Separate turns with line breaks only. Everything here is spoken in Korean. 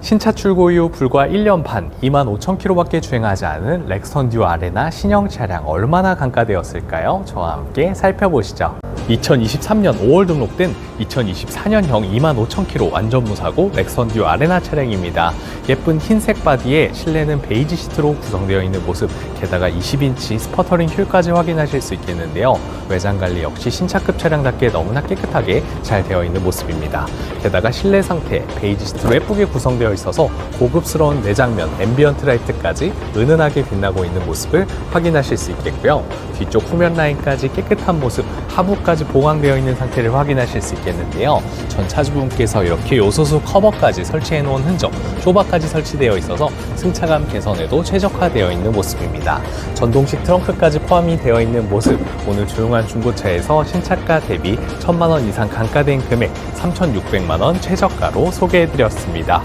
신차 출고 이후 불과 1년 반, 2만 5천 킬로밖에 주행하지 않은 렉선 듀 아레나 신형 차량 얼마나 강가되었을까요? 저와 함께 살펴보시죠. 2023년 5월 등록된 2024년형 2만 5천 킬로 완전 무사고 렉선 듀 아레나 차량입니다. 예쁜 흰색 바디에 실내는 베이지 시트로 구성되어 있는 모습, 게다가 20인치 스퍼터링 휠까지 확인하실 수 있겠는데요. 외장 관리 역시 신차급 차량답게 너무나 깨끗하게 잘 되어 있는 모습입니다. 게다가 실내 상태 베이지 시트로 예쁘게 구성되어 있어서 고급스러운 내장면 앰비언트 라이트까지 은은하게 빛나고 있는 모습을 확인하실 수 있겠고요. 뒤쪽 후면 라인까지 깨끗한 모습, 하부까지 보강되어 있는 상태를 확인하실 수 있겠는데요. 전 차주분께서 이렇게 요소수 커버까지 설치해 놓은 흔적, 쇼바까지 설치되어 있어서 승차감 개선에도 최적화되어 있는 모습입니다. 전동식 트렁크까지 포함이 되어 있는 모습, 오늘 조용한 중고차에서 신차가 대비 1천만 원 이상 강가된 금액 3,600만 원 최저가로 소개해 드렸습니다.